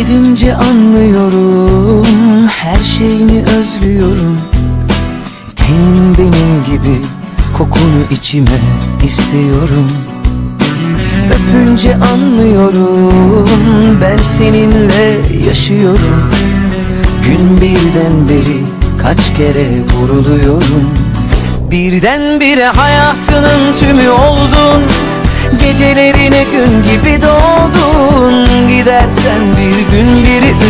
Gidince anlıyorum Her şeyini özlüyorum. Tenin benim gibi Kokunu içime istiyorum. Öpünce anlıyorum Ben seninle yaşıyorum. Gün birden beri Kaç kere vuruluyorum. Birdenbire hayatının tümü oldun. Gecelerine gün gibi doğdun. Gidersen